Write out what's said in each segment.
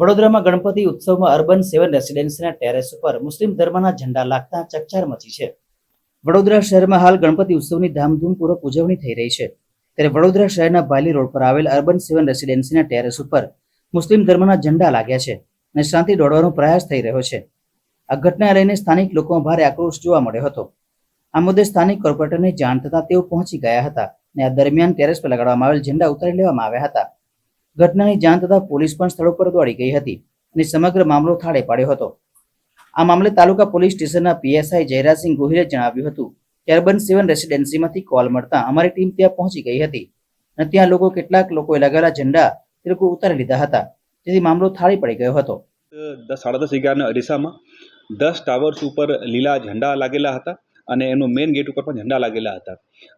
વડોદરામાં ગણપતિ ઉત્સવમાં અર્બન સેવન રેસિડેન્સીના ટેરેસ ઉપર મુસ્લિમ ધર્મના ઝંડા લાગતા ચકચાર મચી છે. વડોદરા શહેરમાં હાલ ગણપતિ ઉત્સવની ધામધૂમપૂર્વક ઉજવણી થઈ રહી છે. ત્યારે વડોદરા શહેરના બાયલી રોડ પર આવેલ અર્બન સેવન રેસિડેન્સીના ટેરેસ ઉપર મુસ્લિમ ધર્મના ઝંડા લાગ્યા છે અને શાંતિ દોડવાનો પ્રયાસ થઈ રહ્યો છે. આ ઘટના લઈને સ્થાનિક લોકોમાં ભારે આક્રોશ જોવા મળ્યો હતો. આ મુદ્દે સ્થાનિક કોર્પોરેટરને જાણ થતાં તેઓ પહોંચી ગયા હતા અને આ દરમિયાન ટેરેસ પર લગાડવામાં આવેલ ઝંડા ઉતારી લેવામાં આવ્યા હતા. ઘટનાની જાણ થતાં પોલીસ પણ સ્થળ પર દોડી ગઈ હતી અને સમગ્ર મામલો થાળે પાડ્યો હતો. આ મામલે તાલુકા પોલીસ સ્ટેશનના પીએસઆઈ જયરાજસિંહ ગોહિલે જણાવ્યું હતું કે અર્બન સેવન રેસિડેન્સીમાંથી કોલ મળતા અમારી ટીમ ત્યાં પહોંચી ગઈ હતી અને ત્યાં લોકો કેટલાક લોકોએ લગાવેલા ઝંડા તે લોકો ઉતારી લીધા હતા. તેથી મામલો થાળી પડી ગયો હતો. દસ સાડા દસ અગિયારના અરીસામાં દસ ટાવર્સ ઉપર લીલા ઝંડા લાગેલા હતા. અને એનો મેઇન ગેટ ઉપર પણ ઝંડા લાગેલા હતા.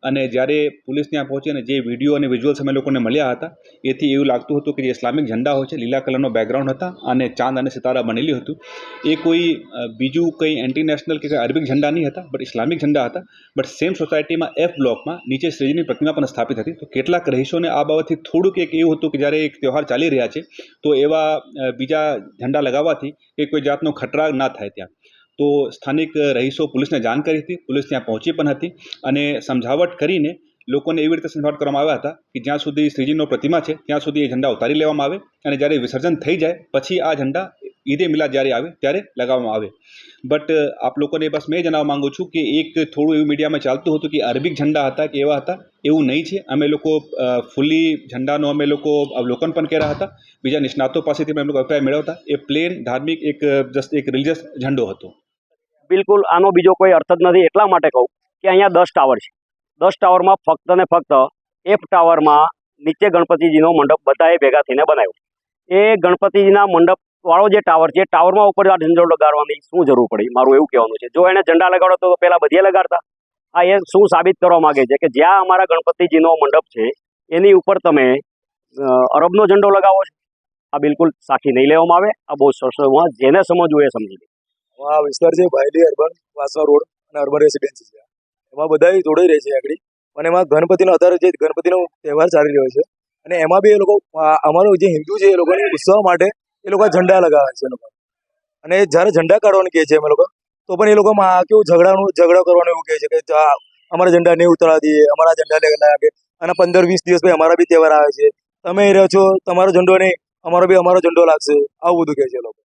અને જ્યારે પોલીસ ત્યાં પહોંચી અને જે વીડિયો અને વિઝ્યુઅલ્સ અમે લોકોને મળ્યા હતા, એથી એવું લાગતું હતું કે જે ઇસ્લામિક ઝંડા હોય છે, લીલા કલરનો બેકગ્રાઉન્ડ હતા અને ચાંદ અને સિતારા બનેલી હતું. એ કોઈ બીજું કંઈ એન્ટી નેશનલ કે અરબિક ઝંડા નહીં હતા બટ ઇસ્લામિક ઝંડા હતા. બટ સેમ સોસાયટીમાં એફ બ્લોકમાં નીચે શ્રીજીની પ્રતિમા પણ સ્થાપિત હતી. તો કેટલાક રહીશોને આ બાબતથી થોડુંક એક એવું હતું કે જ્યારે એક તહેવાર ચાલી રહ્યા છે, તો એવા બીજા ઝંડા લગાવવાથી કે કોઈ જાતનો ખતરા ના થાય ત્યાં. તો સ્થાનિક રહીશો પોલીસને જાણ કરી હતી. પોલીસ ત્યાં પહોંચી પણ હતી અને સમજાવટ કરીને લોકોને એવી રીતે સમજાવટ કરવામાં આવ્યા હતા કે જ્યાં સુધી શ્રીજીનો પ્રતિમા છે, ત્યાં સુધી એ ઝંડા ઉતારી લેવામાં આવે અને જ્યારે વિસર્જન થઈ જાય, પછી આ ઝંડા ઈદે મિલાદ જ્યારે આવે ત્યારે લગાવવામાં આવે. બટ આપ લોકોને બસ મેં જણાવવા માંગુ છું કે એક થોડું એવું મીડિયામાં ચાલતું હતું કે અરબિક ઝંડા હતા કે એવા હતા, એવું નહીં છે. અમે લોકો ફૂલી ઝંડાનો અમે લોકો અવલોકન પણ કર્યા હતા. બીજા નિષ્ણાતો પાસેથી અમે લોકો અભિપ્રાય મેળવતા. એ પ્લેન ધાર્મિક એક જસ્ટ એક રિલિજિયસ ઝંડો હતો. બિલકુલ આનો બીજો કોઈ અર્થ જ નથી. એટલા માટે કહું કે અહીંયા દસ ટાવર છે. દસ ટાવરમાં ફક્ત ને ફક્ત એફ ટાવરમાં નીચે ગણપતિજીનો મંડપ બધાએ ભેગા થઈને બનાવ્યો. એ ગણપતિજીના મંડપ વાળો જે ટાવર છે ટાવરમાં ઉપર આ ઝંડો લગાડવાની શું જરૂર પડી? મારું એવું કહેવાનું છે. જો એને ઝંડા લગાડો તો પહેલાં બધે લગાડતા. આ એ શું સાબિત કરવા માંગે છે કે જ્યાં અમારા ગણપતિજીનો મંડપ છે, એની ઉપર તમે અરબનો ઝંડો લગાવો છો. આ બિલકુલ સાખી નહીં લેવામાં આવે. આ બહુ સરસમાં જેને સમજવું એ સમજી લે. આ વિસ્તાર છે ભાયલી અર્બન, વાસવા રોડ અને અર્બન રેસિડેન્સી છે. એમાં બધા જોડાઈ રહે છે આગળ. અને એમાં ગણપતિનો અત્યારે જે ગણપતિનો તહેવાર ચાલી રહ્યો છે. અને એમાં બી એ લોકો અમારું જે હિન્દુ છે એ લોકોને ઉત્સવ માટે એ લોકો ઝંડા લગાવે છે લોકો. અને જ્યારે ઝંડા કાઢવાનું કહે છે અમે લોકો, તો પણ એ લોકોમાં આ કેવું ઝઘડાનું, ઝઘડો કરવાનું એવું કહે છે કે અમારા ઝંડા નહીં ઉતારા દઈએ, અમારા ઝંડા લઈ લાગે અને પંદર વીસ દિવસ પછી અમારા બી તહેવાર આવે છે. તમે રહ્યો રહો છો, તમારો ઝંડો નહીં, અમારો બી અમારો ઝંડો લાગશે, આવું બધું કહે છે લોકો.